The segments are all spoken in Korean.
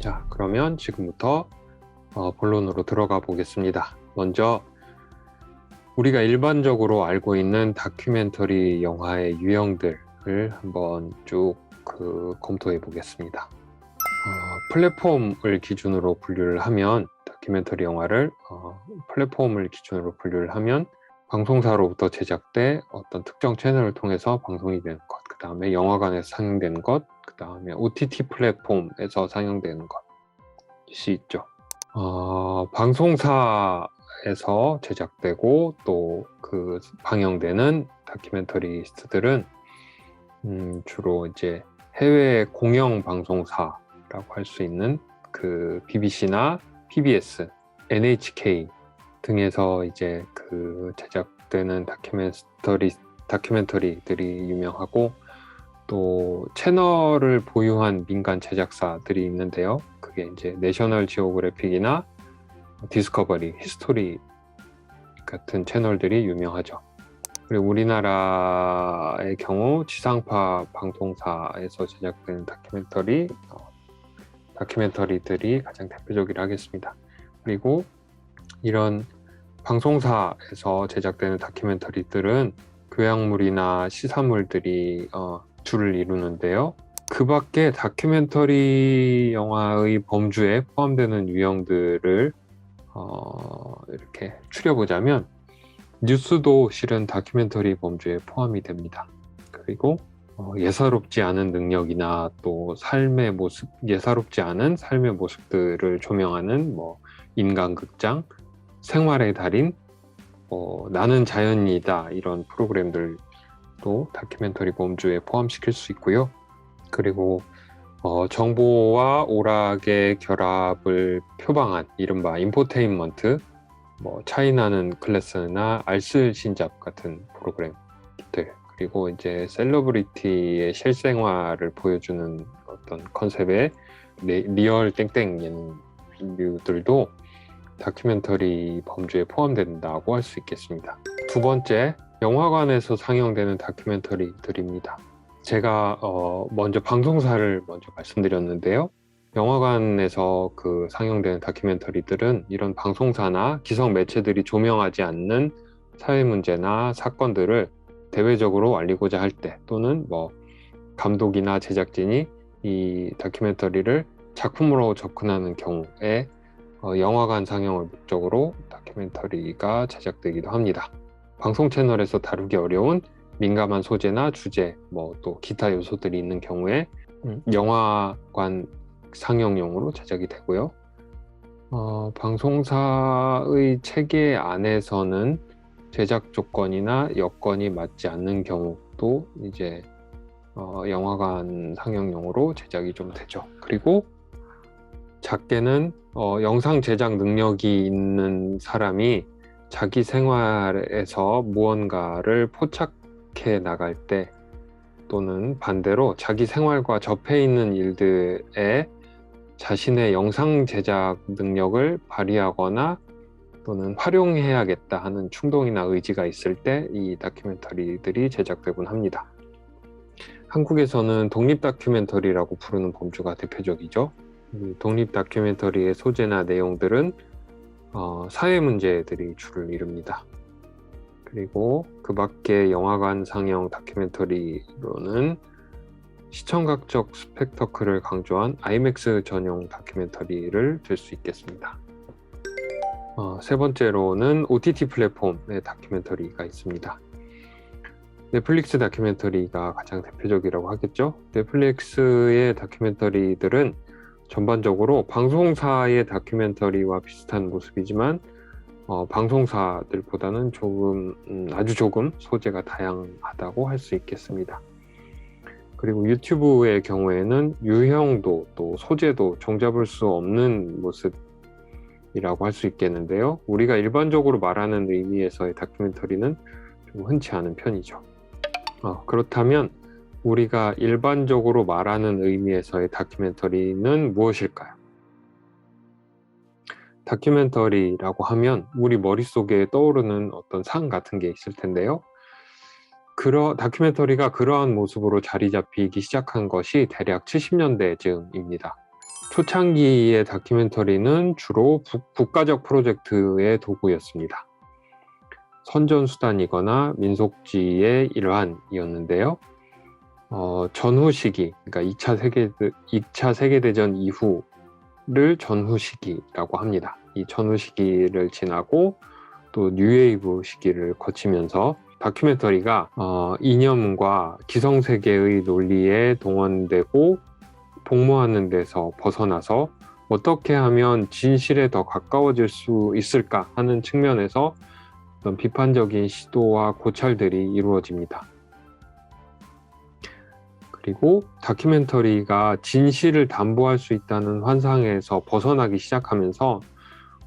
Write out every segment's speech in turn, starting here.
자, 그러면 지금부터 어, 본론으로 들어가 보겠습니다. 먼저 우리가 일반적으로 알고 있는 다큐멘터리 영화의 유형들을 한번 쭉 그 검토해 보겠습니다. 어, 플랫폼을 기준으로 분류를 하면 다큐멘터리 영화를 어, 플랫폼을 기준으로 분류를 하면 방송사로부터 제작돼 어떤 특정 채널을 통해서 방송이 되는 것, 그 다음에 영화관에서 상영되는 것, 그 다음에 OTT 플랫폼에서 상영되는 것이 있죠. 어, 방송사에서 제작되고 또 그 방영되는 다큐멘터리스트들은 음, 주로 이제 해외 공영 방송사라고 할 수 있는 그 BBC나 PBS, NHK 등에서 이제 그 제작되는 다큐멘터리 다큐멘터리들이 유명하고 또 채널을 보유한 민간 제작사들이 있는데요. 그게 이제 내셔널 지오그래픽이나 디스커버리, 히스토리 같은 채널들이 유명하죠. 그리고 우리나라의 경우 지상파 방송사에서 제작되는 다큐멘터리 어, 다큐멘터리들이 가장 대표적이라 하겠습니다. 그리고 이런 방송사에서 제작되는 다큐멘터리들은 교양물이나 시사물들이 어, 주를 이루는데요. 그 밖에 다큐멘터리 영화의 범주에 포함되는 유형들을 어, 이렇게 추려보자면 뉴스도 실은 다큐멘터리 범주에 포함이 됩니다. 그리고 어, 예사롭지 않은 능력이나 또 삶의 모습, 예사롭지 않은 삶의 모습들을 조명하는 뭐 인간극장, 생활의 달인, 뭐 나는 자연이다 이런 프로그램들도 다큐멘터리 범주에 포함시킬 수 있고요. 그리고 어, 정보와 오락의 결합을 표방한 이른바 인포테인먼트, 뭐 차이나는 클래스나 알쓸 신잡 같은 프로그램들 그리고 이제 셀러브리티의 실생활을 보여주는 어떤 컨셉의 리- 리얼 땡땡 예능류들도 다큐멘터리 범주에 포함된다고 할 수 있겠습니다. 두 번째, 영화관에서 상영되는 다큐멘터리들입니다. 제가 어, 먼저 방송사를 먼저 말씀드렸는데요. 영화관에서 그 상영되는 다큐멘터리들은 이런 방송사나 기성 매체들이 조명하지 않는 사회 문제나 사건들을 대외적으로 알리고자 할 때 또는 뭐 감독이나 제작진이 이 다큐멘터리를 작품으로 접근하는 경우에 어, 영화관 상영을 목적으로 다큐멘터리가 제작되기도 합니다. 방송 채널에서 다루기 어려운 민감한 소재나 주제, 뭐 또 기타 요소들이 있는 경우에 음, 영화관 상영용으로 제작이 되고요. 어, 방송사의 체계 안에서는 제작 조건이나 여건이 맞지 않는 경우도 이제 어, 영화관 상영용으로 제작이 좀 되죠. 그리고 작게는 어, 영상 제작 능력이 있는 사람이 자기 생활에서 무언가를 포착해 나갈 때 또는 반대로 자기 생활과 접해 있는 일들에 자신의 영상 제작 능력을 발휘하거나 또는 활용해야겠다 하는 충동이나 의지가 있을 때 이 다큐멘터리들이 제작되곤 합니다. 한국에서는 독립 다큐멘터리라고 부르는 범주가 대표적이죠. 이 독립 다큐멘터리의 소재나 내용들은 어, 사회 문제들이 주를 이룹니다. 그리고 그 밖에 영화관 상영 다큐멘터리로는 시청각적 스펙터클을 강조한 IMAX 전용 다큐멘터리를 들 수 있겠습니다. 어, 세 번째로는 OTT 플랫폼의 다큐멘터리가 있습니다. 넷플릭스 다큐멘터리가 가장 대표적이라고 하겠죠. 넷플릭스의 다큐멘터리들은 전반적으로 방송사의 다큐멘터리와 비슷한 모습이지만 어, 방송사들보다는 조금 음, 아주 조금 소재가 다양하다고 할 수 있겠습니다. 그리고 유튜브의 경우에는 유형도 또 소재도 종잡을 수 없는 모습 이라고 할 수 있겠는데요. 우리가 일반적으로 말하는 의미에서의 다큐멘터리는 좀 흔치 않은 편이죠. 어, 그렇다면 우리가 일반적으로 말하는 의미에서의 다큐멘터리는 무엇일까요? 다큐멘터리라고 하면 우리 머릿속에 떠오르는 어떤 상 같은 게 있을 텐데요. 그러, 다큐멘터리가 그러한 모습으로 자리 잡히기 시작한 것이 대략 70년대 즈음입니다. 초창기의 다큐멘터리는 주로 국, 국가적 프로젝트의 도구였습니다. 선전수단이거나 민속지의 일환이었는데요. 어, 전후 시기, 그러니까 2차, 세계, 2차 세계대전 이후를 전후 시기라고 합니다. 이 전후 시기를 지나고 또 뉴웨이브 시기를 거치면서 다큐멘터리가 어, 이념과 기성세계의 논리에 동원되고 복무하는 데서 벗어나서 어떻게 하면 진실에 더 가까워질 수 있을까 하는 측면에서 어떤 비판적인 시도와 고찰들이 이루어집니다. 그리고 다큐멘터리가 진실을 담보할 수 있다는 환상에서 벗어나기 시작하면서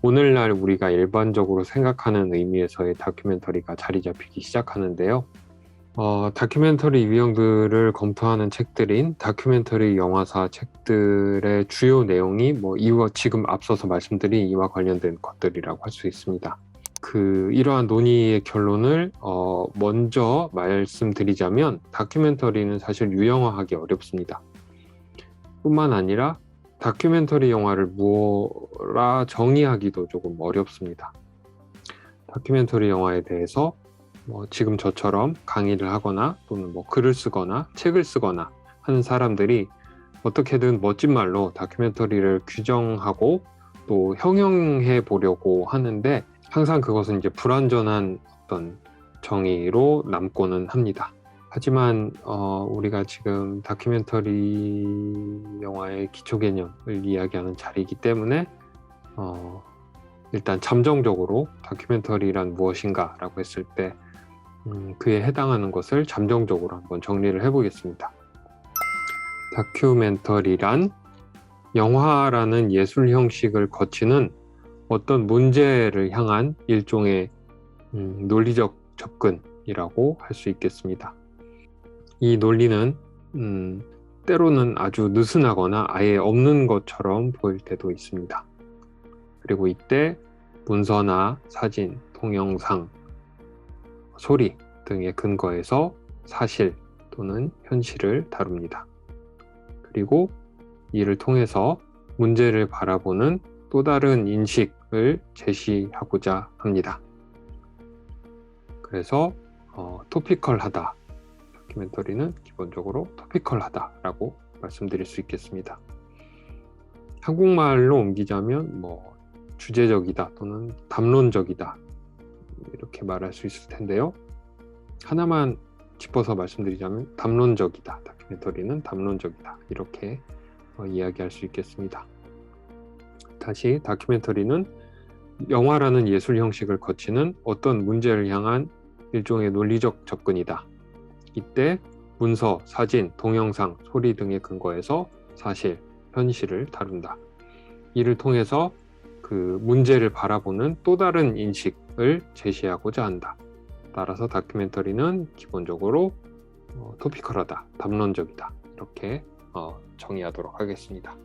오늘날 우리가 일반적으로 생각하는 의미에서의 다큐멘터리가 자리 잡히기 시작하는데요. 어, 다큐멘터리 유형들을 검토하는 책들인 다큐멘터리 영화사 책들의 주요 내용이 뭐 이와 지금 앞서서 말씀드린 이와 관련된 것들이라고 할 수 있습니다. 그 이러한 논의의 결론을 어, 먼저 말씀드리자면 다큐멘터리는 사실 유형화하기 어렵습니다. 뿐만 아니라 다큐멘터리 영화를 무엇라 정의하기도 조금 어렵습니다. 다큐멘터리 영화에 대해서 뭐 지금 저처럼 강의를 하거나 또는 뭐 글을 쓰거나 책을 쓰거나 하는 사람들이 어떻게든 멋진 말로 다큐멘터리를 규정하고 또 형용해 보려고 하는데 항상 그것은 이제 불완전한 어떤 정의로 남고는 합니다. 하지만 어, 우리가 지금 다큐멘터리 영화의 기초 개념을 이야기하는 자리이기 때문에 어, 일단 잠정적으로 다큐멘터리란 무엇인가라고 했을 때 음, 그에 해당하는 것을 잠정적으로 한번 정리를 해보겠습니다. 다큐멘터리란 영화라는 예술 형식을 거치는 어떤 문제를 향한 일종의 음, 논리적 접근이라고 할 수 있겠습니다. 이 논리는 음, 때로는 아주 느슨하거나 아예 없는 것처럼 보일 때도 있습니다. 그리고 이때 문서나 사진, 동영상, 소리 등의 근거에서 사실 또는 현실을 다룹니다. 그리고 이를 통해서 문제를 바라보는 또 다른 인식을 제시하고자 합니다. 그래서 어, 토피컬하다. 다큐멘터리는 기본적으로 토피컬하다라고 말씀드릴 수 있겠습니다. 한국말로 옮기자면 뭐 주제적이다 또는 담론적이다 이렇게 말할 수 있을 텐데요. 하나만 짚어서 말씀드리자면 담론적이다. 다큐멘터리는 담론적이다. 이렇게 어, 이야기할 수 있겠습니다. 다시 다큐멘터리는 영화라는 예술 형식을 거치는 어떤 문제를 향한 일종의 논리적 접근이다. 이때 문서, 사진, 동영상, 소리 등의 근거에서 사실, 현실을 다룬다. 이를 통해서 그 문제를 바라보는 또 다른 인식을 제시하고자 한다. 따라서 다큐멘터리는 기본적으로 어, 토피컬하다, 담론적이다. 이렇게 어, 정의하도록 하겠습니다.